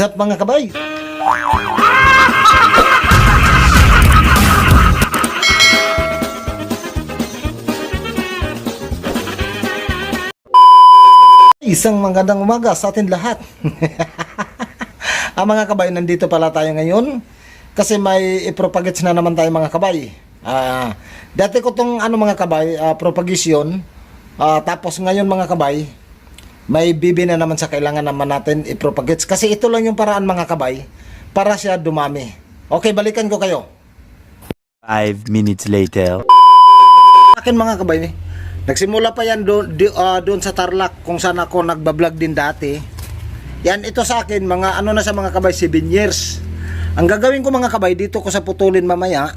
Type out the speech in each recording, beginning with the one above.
What's up mga kabay? Isang magandang umaga sa atin lahat. ah, mga kabay, nandito pala tayo ngayon kasi may ipropagate na naman tayo mga kabay. Ah, dati ko tong ano mga kabay, ah, propagation. Ah, tapos ngayon mga kabay, may bibi na naman sa kailangan naman natin ipropagate. Kasi ito lang yung paraan mga kabay para siya dumami. Okay, balikan ko kayo. Five minutes later. akin mga kabay, nagsimula pa yan doon, di, ah, doon sa Tarlac kung saan ako nagbablog din dati. Yan, ito sa akin, mga ano na sa mga kabay, 7 years. Ang gagawin ko mga kabay, dito ko sa putulin mamaya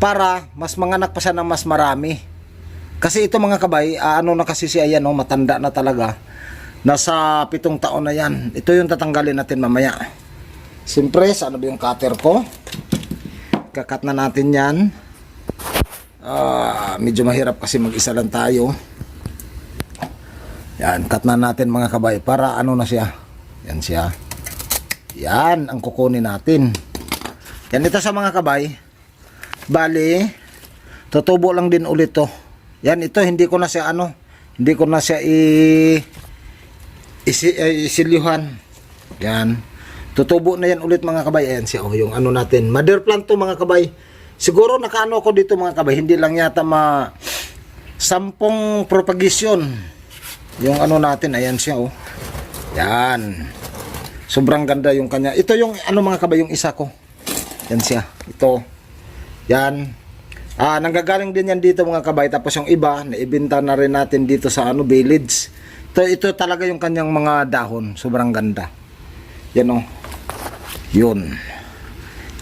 para mas manganak pa siya ng mas marami. Kasi ito mga kabay, ah, ano na kasi siya yan, oh, matanda na talaga. Nasa pitong taon na yan. Ito yung tatanggalin natin mamaya. Siyempre, sa ano ba yung cutter ko? Kakat na natin yan. Ah, medyo mahirap kasi mag-isa lang tayo. Yan, cut na natin mga kabay para ano na siya. Yan siya. Yan ang kukunin natin. Yan ito sa mga kabay. Bali, tutubo lang din ulit to. Yan ito hindi ko na siya ano, hindi ko na siya i isi, isilyuhan. Yan. Tutubo na yan ulit mga kabay. Ayan siya oh, yung ano natin. Mother plant to mga kabay. Siguro nakaano ko dito mga kabay, hindi lang yata ma sampung propagation. Yung ano natin, ayan siya oh. Yan. Sobrang ganda yung kanya. Ito yung ano mga kabay, yung isa ko. Yan siya. Ito. Yan. Ah, nanggagaling din yan dito mga kabay. Tapos yung iba, naibenta na rin natin dito sa ano, village. Ito, ito talaga yung kanyang mga dahon. Sobrang ganda. Yan oh. Yun.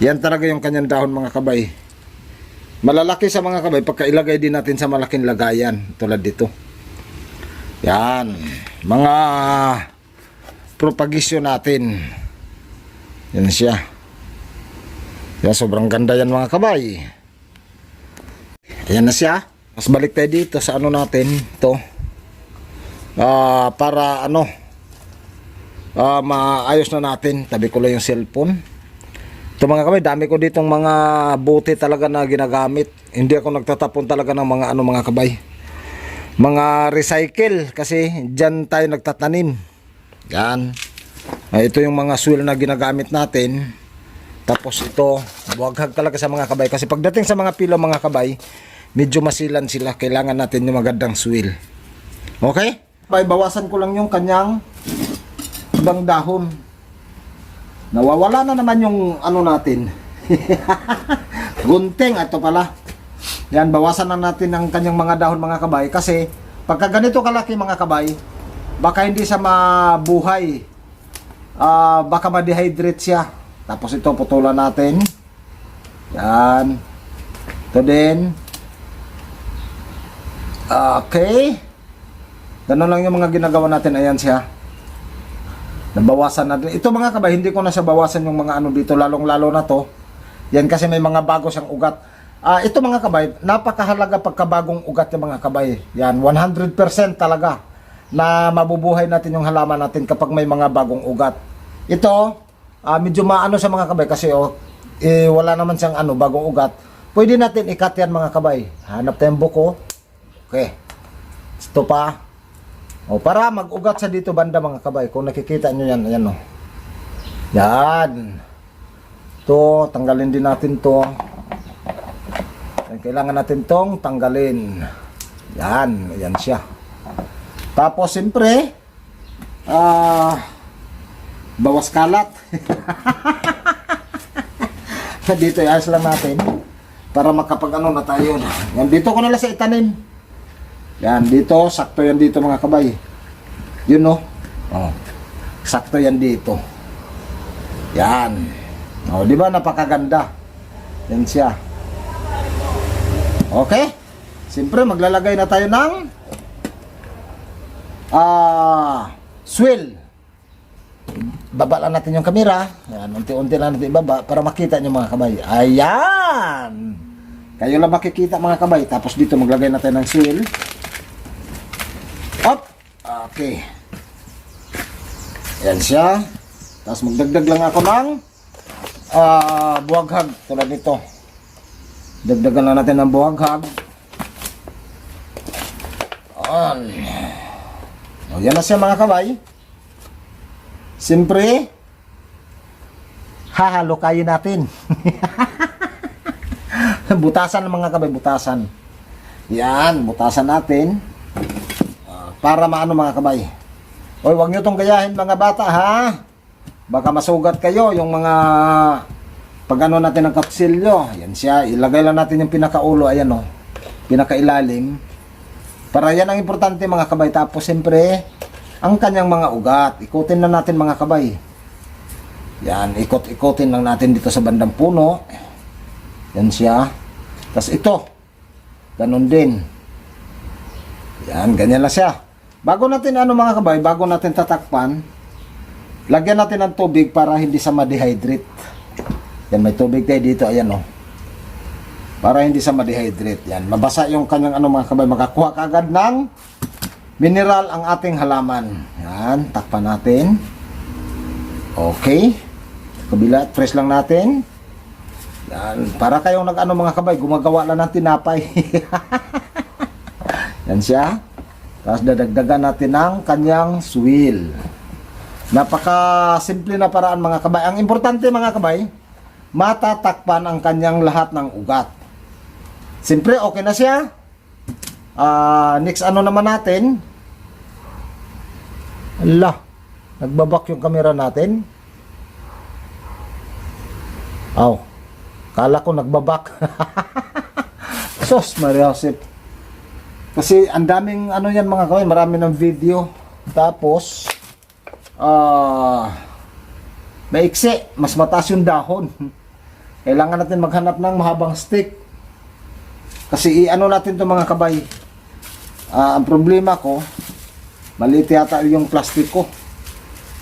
Yan talaga yung kanyang dahon mga kabay. Malalaki sa mga kabay pagka ilagay din natin sa malaking lagayan tulad dito. Yan. Mga propagation natin. Yan siya. Yan sobrang ganda yan mga kabay. Ayan na siya. Mas balik tayo dito sa ano natin. to Ah, para ano ah maayos na natin. Tabi ko lang yung cellphone. Ito mga kabay, dami ko ditong mga bote talaga na ginagamit. Hindi ako nagtatapon talaga ng mga ano mga kabay. Mga recycle kasi dyan tayo nagtatanim. Yan. Ah, ito yung mga swill na ginagamit natin. Tapos ito, buwaghag talaga sa mga kabay. Kasi pagdating sa mga pilo mga kabay, medyo masilan sila. Kailangan natin yung magandang swill. Okay? Bawasan ko lang yung kanyang ibang dahon. Nawawala na naman yung ano natin. Gunting, ito pala. Yan, bawasan na natin ang kanyang mga dahon mga kabay. Kasi, pagka ganito kalaki mga kabay, baka hindi siya mabuhay. Ah, baka ma-dehydrate siya. Tapos ito, putulan natin. Yan. Ito din. Okay. Ganun lang yung mga ginagawa natin. Ayan siya. Nabawasan natin. Ito mga kabay, hindi ko na siya bawasan yung mga ano dito, lalong-lalo na to. Yan kasi may mga bago siyang ugat. Ah, ito mga kabay, napakahalaga pagkabagong ugat yung mga kabay. Yan, 100% talaga na mabubuhay natin yung halaman natin kapag may mga bagong ugat. Ito, ah, medyo maano sa mga kabay kasi oh, eh, wala naman siyang ano, bagong ugat. Pwede natin ikat yan mga kabay. Hanap tayong buko. Okay. Ito pa. O, para mag-ugat sa dito banda mga kabay. Kung nakikita nyo yan, ayan o. Yan. To, tanggalin din natin to. Kailangan natin tong tanggalin. Yan, ayan siya. Tapos, siyempre, ah, bawas kalat. dito, ayos lang natin. Para makapag ano na tayo. Yan, dito ko na lang sa itanim. Yan, dito, sakto yan dito mga kabay. Yun no. Oh. Sakto yan dito. Yan. Oh, di ba napakaganda? Yan siya. Okay? Siyempre, maglalagay na tayo ng ah, swill. Baba lang natin yung kamera. Yan, unti-unti lang natin ibaba para makita nyo mga kabay. Ayan! Kayo lang makikita mga kabay. Tapos dito maglagay na tayo ng swill. Okay. Yan siya. Tapos magdagdag lang ako ng ah, buwaghag tulad nito. Dagdagan na natin ng buwaghag. On. O, yan na siya mga kabay. Siyempre, hahalo kayo natin. butasan mga kabay, butasan. Yan, butasan natin. Para maano mga kabay. Oy, wag niyo tong gayahin mga bata ha. Baka masugat kayo yung mga pag ano natin ng kapsilyo. Yan siya, ilagay lang natin yung pinakaulo, ayan oh. Pinakailalim. Para yan ang importante mga kabay. Tapos siyempre, ang kanyang mga ugat. Ikutin na natin mga kabay. Yan, ikot-ikotin lang natin dito sa bandang puno. Yan siya. Tapos ito. Ganon din. Yan, ganyan lang siya. Bago natin ano mga kabay, bago natin tatakpan, lagyan natin ng tubig para hindi sa ma-dehydrate. Yan, may tubig tayo dito, ayan o. Para hindi sa ma-dehydrate. Yan, mabasa yung kanyang ano mga kabay, makakuha ka agad ng mineral ang ating halaman. Yan, takpan natin. Okay. Kabila, press lang natin. Yan, para kayong nag-ano mga kabay, gumagawa lang ng tinapay. Yan siya. Tapos dadagdagan natin ng kanyang swill. Napaka simple na paraan mga kabay. Ang importante mga kabay, matatakpan ang kanyang lahat ng ugat. Siyempre, okay na siya. Ah, next ano naman natin? Allah, nagbabak yung camera natin. Aw, kala ko nagbabak. Sos, Maria Josep. Kasi ang daming ano yan mga kawin, marami ng video. Tapos, ah, maiksi, mas mataas yung dahon. Kailangan natin maghanap ng mahabang stick. Kasi i-ano natin to mga kabay. Ah, ang problema ko, maliit yata yung plastic ko.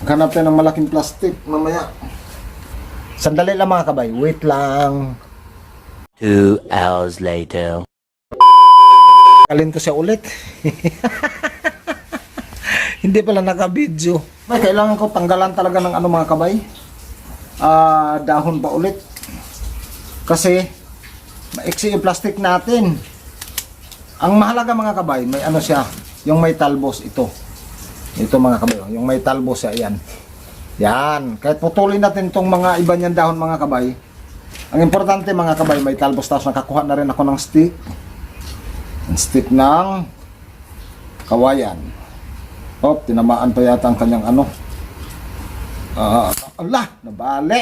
Maghanap tayo ng malaking plastic mamaya. Sandali lang mga kabay, wait lang. Two hours later. Kalin ko siya ulit. Hindi pala naka-video. May kailangan ko tanggalan talaga ng ano mga kabay. Ah, dahon pa ulit. Kasi maiksi yung plastic natin. Ang mahalaga mga kabay, may ano siya, yung may talbos ito. Ito mga kabay, oh, yung may talbos siya, yan. Yan, kahit putulin natin itong mga iba niyang dahon mga kabay. Ang importante mga kabay, may talbos tapos nakakuha na rin ako ng stick. Ang stick ng kawayan. Oh, tinamaan pa yata ang kanyang ano. Ah, Allah, nabali.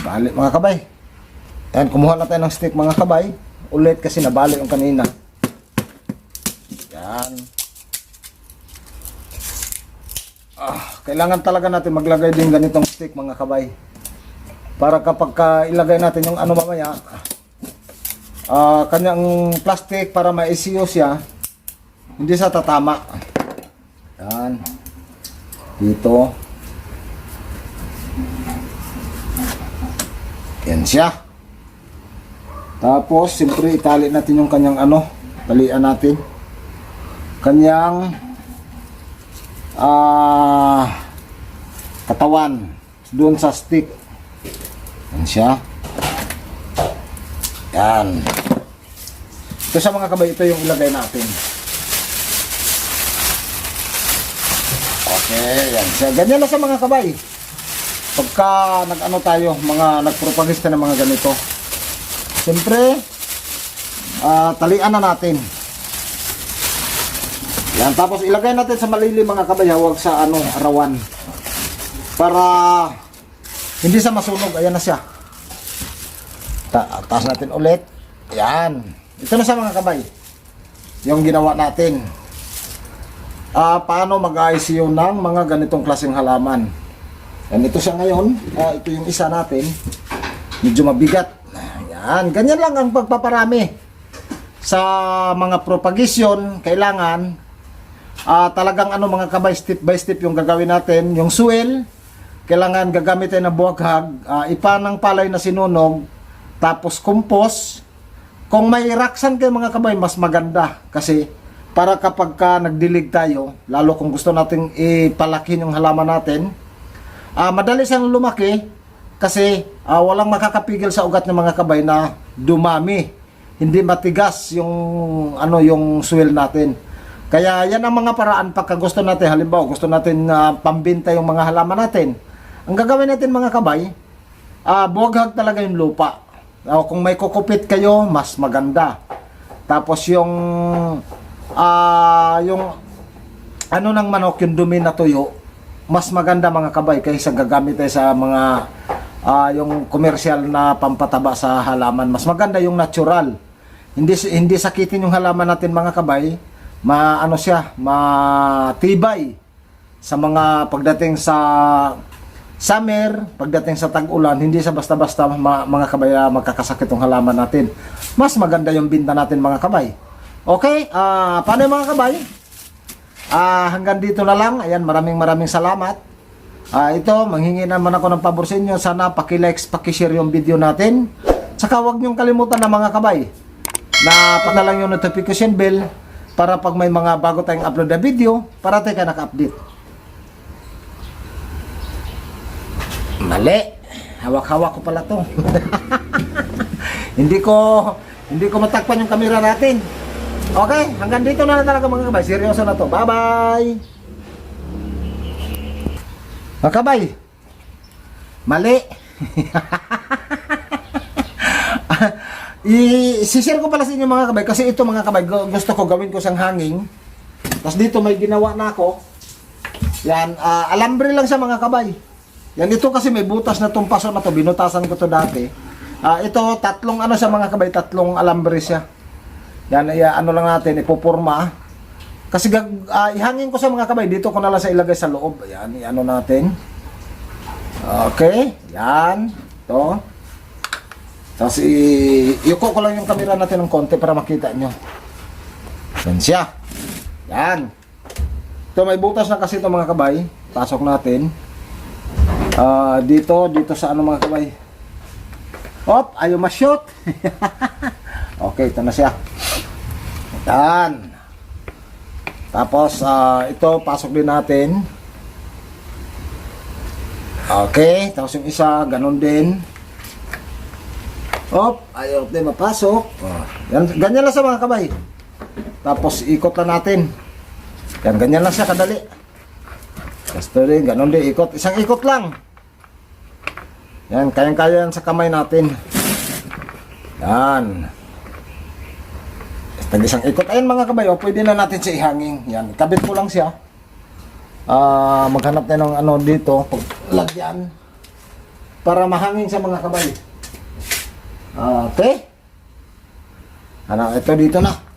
Nabali mga kabay. Ayan, kumuha na tayo ng stick mga kabay. Ulit kasi nabali yung kanina. Yan. Ah, kailangan talaga natin maglagay din ganitong stick mga kabay. Para kapag ka ilagay natin yung ano mamaya, ah kanyang plastic para maisiyo siya, hindi sa tatama. Yan. Dito. Yan siya. Tapos, siyempre, itali natin yung kanyang ano, talian natin. Kanyang ah katawan doon sa stick. Yan siya. Yan. Ito sa mga kabay, ito yung ilagay natin. Okay, yan siya. Ganyan lang sa mga kabay. Pagka nag-ano tayo, mga nagpropagista ng mga ganito. Siyempre, ah, talian na natin. Yan, tapos ilagay natin sa malilim mga kabay, huwag sa ano, arawan. Para hindi sa masunog, ayan na siya. Ta taas natin ulit. Yan. Ito na sa mga kabay. Yung ginawa natin. Ah, paano mag-ICU ng mga ganitong klaseng halaman. Yan, ito siya ngayon. Ah, ito yung isa natin. Medyo mabigat. Yan, ganyan lang ang pagpaparami. Sa mga propagation, kailangan ah, talagang ano mga kabay, step by step yung gagawin natin. Yung soil, kailangan gagamit tayo ng buwaghag, ah, ipa ng palay na sinunog, tapos compost. Kung may raksan kayo mga kabay, mas maganda. Kasi para kapag ka nagdilig tayo, lalo kung gusto nating ipalakin yung halaman natin, Ah, madali siyang lumaki kasi ah, walang makakapigil sa ugat ng mga kabay na dumami. Hindi matigas yung ano yung soil natin. Kaya yan ang mga paraan pagka gusto natin halimbawa gusto natin na pambinta yung mga halaman natin. Ang gagawin natin mga kabay, ah buwaghag talaga yung lupa. O, kung may kukupit kayo, mas maganda. Tapos yung ah yung ano ng manok yung dumi na tuyo, mas maganda mga kabay kaysa gagamit tayo sa mga ah, yung komersyal na pampataba sa halaman. Mas maganda yung natural. Hindi hindi sakitin yung halaman natin mga kabay. Ma ano siya, matibay sa mga pagdating sa summer, pagdating sa tag-ulan, hindi sa basta-basta ma- mga kabay ah, magkakasakit yung halaman natin. Mas maganda yung binta natin mga kabay. Okay, ah paano yung mga kabay? Ah, hanggang dito na lang. Ayan, maraming maraming salamat. Ah, ito, manghingi naman ako ng pabor sa inyo. Sana paki-likes, paki-share yung video natin. Saka huwag niyong kalimutan na mga kabay na panalang yung notification bell para pag may mga bago tayong upload na video, para tayo ka naka-update. Mali. Hawak-hawak ko pala to. hindi ko hindi ko matakpan yung kamera natin. Okay, hanggang dito na lang talaga mga kabay. Seryoso na to. Bye-bye. Mga kabay. Mali. I-share ko pala sa inyo mga kabay kasi ito mga kabay gu- gusto ko gawin ko sang hanging. Tapos dito may ginawa na ako. Yan, ah, alambre lang sa mga kabay. Yan ito kasi may butas na tong paso na to, binutasan ko to dati. Ah, ito tatlong ano sa mga kabay, tatlong alambre siya. Yan ay ano lang natin ipopurma. Kasi gag, ah, ihangin ko sa mga kabay dito ko na lang sa ilagay sa loob. Yan, ano natin. Okay, yan. To. Tapos i- yuko ko lang yung camera natin ng konti para makita nyo. Yan siya. Yan. Ito may butas na kasi ito mga kabay. Pasok natin. Ah, dito, dito sa ano mga kabay. Op, ayaw ma-shoot. okay, ito na siya. Yan. Tapos, ah, ito, pasok din natin. Okay, tapos yung isa, ganun din. Op, ayaw din mapasok. Oh, yan, ganyan lang sa mga kabay. Tapos ikot lang natin. Yan, ganyan lang siya kadali. Basta ganun din, ikot. Isang ikot lang. Yan, kayang-kaya yan sa kamay natin. Yan. Pag isang ikot. Ayan mga kabayo, pwede na natin siya ihanging. Yan, kabit ko lang siya. Ah, maghanap tayo ng ano dito, pag lagyan. Para mahangin sa mga kabay. Ah, okay. Ano, ito dito na.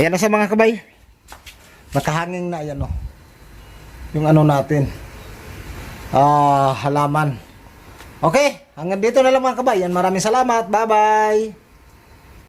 Ayan na sa mga kabay. Nakahanging na ayan o. Yung ano natin. Ah, halaman. Okay, hanggang dito na lang mga kabay. Yan, maraming salamat. Bye-bye.